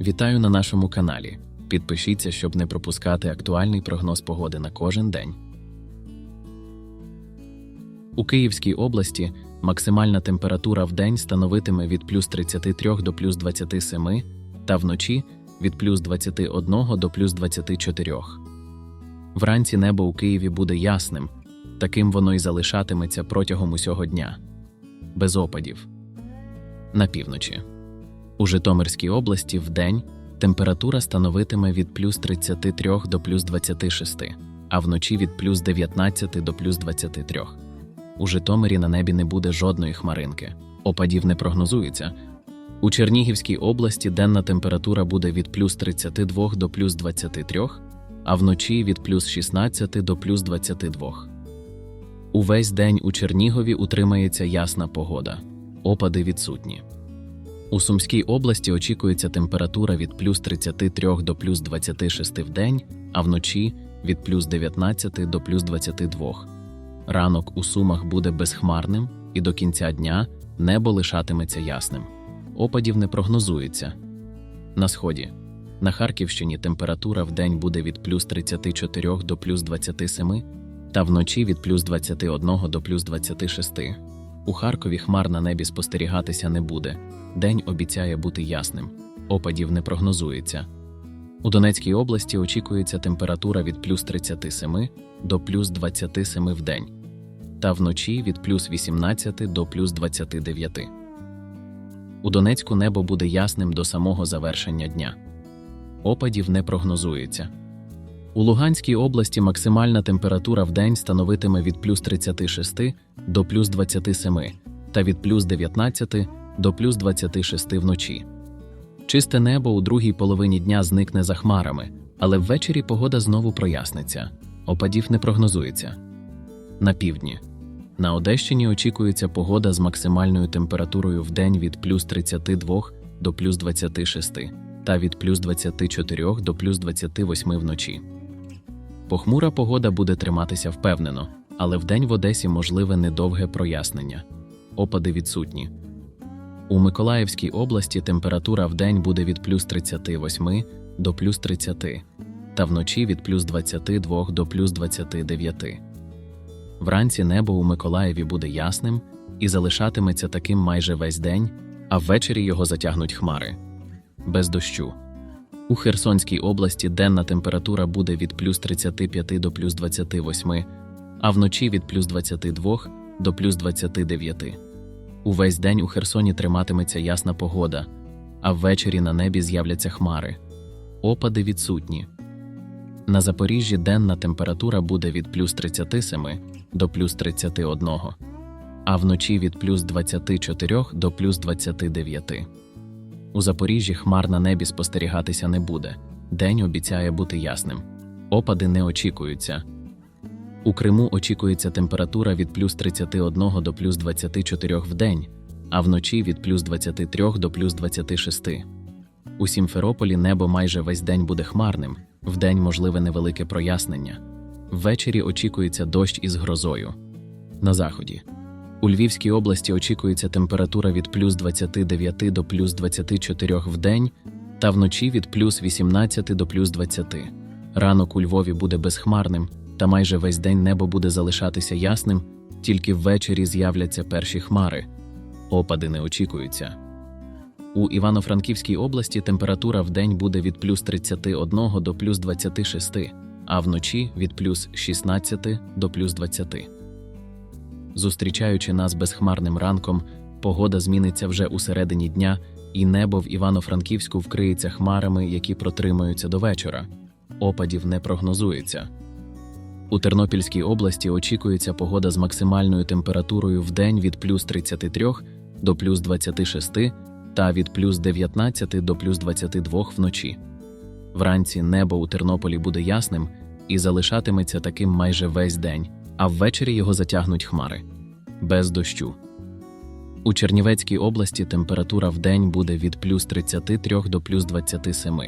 Вітаю на нашому каналі. Підпишіться, щоб не пропускати актуальний прогноз погоди на кожен день. У Київській області максимальна температура в день становитиме від плюс 33 до плюс 27 та вночі від плюс 21 до плюс 24. Вранці небо у Києві буде ясним, таким воно й залишатиметься протягом усього дня. Без опадів. На півночі. У Житомирській області вдень температура становитиме від плюс 33 до плюс 26, а вночі від плюс 19 до плюс 23. У Житомирі на небі не буде жодної хмаринки. Опадів не прогнозується. У Чернігівській області денна температура буде від плюс 32 до плюс 23, а вночі від плюс 16 до плюс 22. Увесь день у Чернігові утримається ясна погода. Опади відсутні. У Сумській області очікується температура від плюс 33 до плюс 26 в день, а вночі від плюс 19 до плюс 22. Ранок у Сумах буде безхмарним, і до кінця дня небо лишатиметься ясним. Опадів не прогнозується. На сході. На Харківщині температура в день буде від плюс 34 до плюс 27, та вночі від плюс 21 до плюс 26. У Харкові хмар на небі спостерігатися не буде. День обіцяє бути ясним. Опадів не прогнозується. У Донецькій області очікується температура від плюс 37 до плюс 27 в день, та вночі від плюс 18 до плюс 29. У Донецьку небо буде ясним до самого завершення дня. Опадів не прогнозується. У Луганській області максимальна температура в день становитиме від плюс 36 до плюс 27 та від плюс 19 до плюс 26 вночі. Чисте небо у другій половині дня зникне за хмарами, але ввечері погода знову проясниться. Опадів не прогнозується. На півдні. На Одещині очікується погода з максимальною температурою в день від плюс 32 до плюс 26 та від плюс 24 до плюс 28 вночі. Похмура погода буде триматися впевнено, але вдень в Одесі можливе недовге прояснення. Опади відсутні. У Миколаївській області температура в день буде від плюс 38 до плюс 30, та вночі від плюс 22 до плюс 29. Вранці небо у Миколаєві буде ясним і залишатиметься таким майже весь день, а ввечері його затягнуть хмари. Без дощу. У Херсонській області денна температура буде від плюс 35 до плюс 28, а вночі від плюс 22 до плюс 29. Увесь день у Херсоні триматиметься ясна погода, а ввечері на небі з'являться хмари. Опади відсутні. На Запоріжжі денна температура буде від плюс 37 до плюс 31, а вночі від плюс 24 до плюс 29. У Запоріжжі хмар на небі спостерігатися не буде. День обіцяє бути ясним. Опади не очікуються. У Криму очікується температура від плюс 31 до плюс 24 в день, а вночі від плюс 23 до плюс 26. У Сімферополі небо майже весь день буде хмарним, вдень можливе невелике прояснення. Ввечері очікується дощ із грозою. На заході. У Львівській області очікується температура від плюс 29 до плюс 24 в день та вночі від плюс 18 до плюс 20. Ранок у Львові буде безхмарним, та майже весь день небо буде залишатися ясним, тільки ввечері з'являться перші хмари. Опади не очікуються. У Івано-Франківській області температура в день буде від плюс 31 до плюс 26, а вночі від плюс 16 до плюс 20. Зустрічаючи нас безхмарним ранком, погода зміниться вже у середині дня, і небо в Івано-Франківську вкриється хмарами, які протримаються до вечора. Опадів не прогнозується. У Тернопільській області очікується погода з максимальною температурою в день від плюс 33 до плюс 26 та від плюс 19 до плюс 22 вночі. Вранці небо у Тернополі буде ясним і залишатиметься таким майже весь день, а ввечері його затягнуть хмари. Без дощу. У Чернівецькій області температура в день буде від плюс 33 до плюс 27,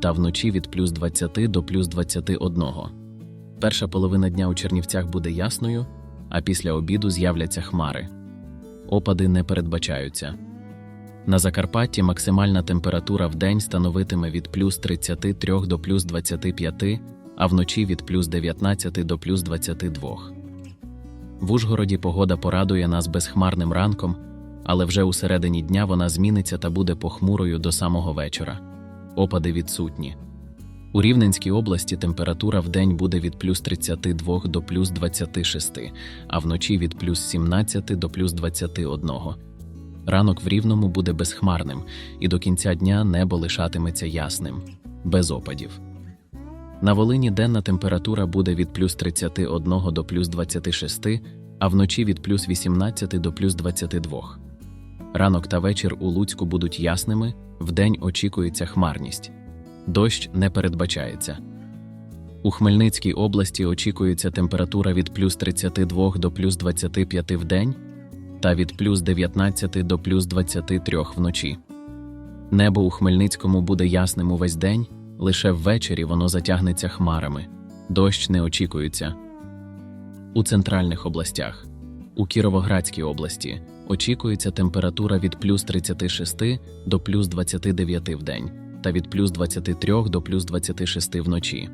та вночі від плюс 20 до плюс 21. Перша половина дня у Чернівцях буде ясною, а після обіду з'являться хмари. Опади не передбачаються. На Закарпатті максимальна температура в день становитиме від плюс 33 до плюс 25, а вночі від плюс 19 до плюс 22. В Ужгороді погода порадує нас безхмарним ранком, але вже у середині дня вона зміниться та буде похмурою до самого вечора. Опади відсутні. У Рівненській області температура в день буде від плюс 32 до плюс 26, а вночі від плюс 17 до плюс 21. Ранок в Рівному буде безхмарним, і до кінця дня небо лишатиметься ясним, без опадів. На Волині денна температура буде від плюс 31 до плюс 26, а вночі від плюс 18 до плюс 22. Ранок та вечір у Луцьку будуть ясними, вдень очікується хмарність. Дощ не передбачається. У Хмельницькій області очікується температура від плюс 32 до плюс 25 в день та від плюс 19 до плюс 23 вночі. Небо у Хмельницькому буде ясним увесь день, лише ввечері воно затягнеться хмарами. Дощ не очікується. У центральних областях. У Кіровоградській області очікується температура від плюс 36 до плюс 29 в день та від плюс 23 до плюс 26 вночі.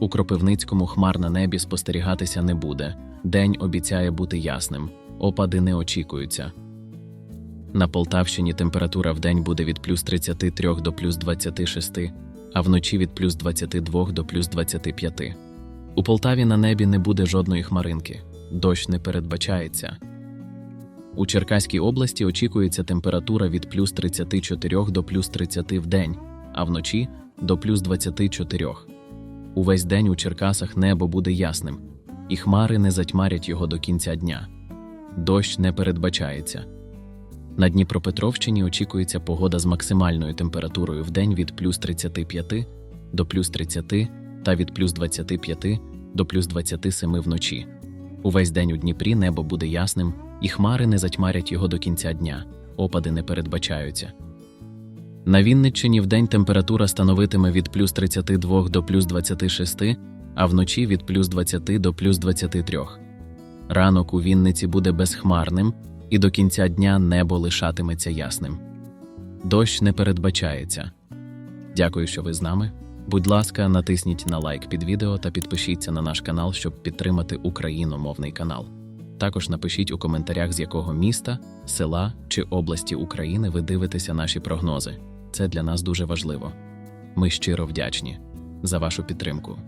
У Кропивницькому хмар на небі спостерігатися не буде. День обіцяє бути ясним, опади не очікуються. На Полтавщині температура в день буде від плюс 33 до плюс 26, а вночі від плюс 22 до плюс 25. У Полтаві на небі не буде жодної хмаринки, дощ не передбачається. У Черкаській області очікується температура від плюс 34 до плюс 30 в день, а вночі до плюс 24. Увесь день у Черкасах небо буде ясним, і хмари не затьмарять його до кінця дня. Дощ не передбачається. На Дніпропетровщині очікується погода з максимальною температурою в день від плюс 35 до плюс 30 та від плюс 25 до плюс 27 вночі. Увесь день у Дніпрі небо буде ясним, і хмари не затьмарять його до кінця дня, опади не передбачаються. На Вінниччині вдень температура становитиме від плюс 32 до плюс 26, а вночі від плюс 20 до плюс 23. Ранок у Вінниці буде безхмарним, і до кінця дня небо лишатиметься ясним. Дощ не передбачається. Дякую, що ви з нами. Будь ласка, натисніть на лайк під відео та підпишіться на наш канал, щоб підтримати україномовний канал. Також напишіть у коментарях, з якого міста, села чи області України ви дивитеся наші прогнози. Це для нас дуже важливо. Ми щиро вдячні за вашу підтримку.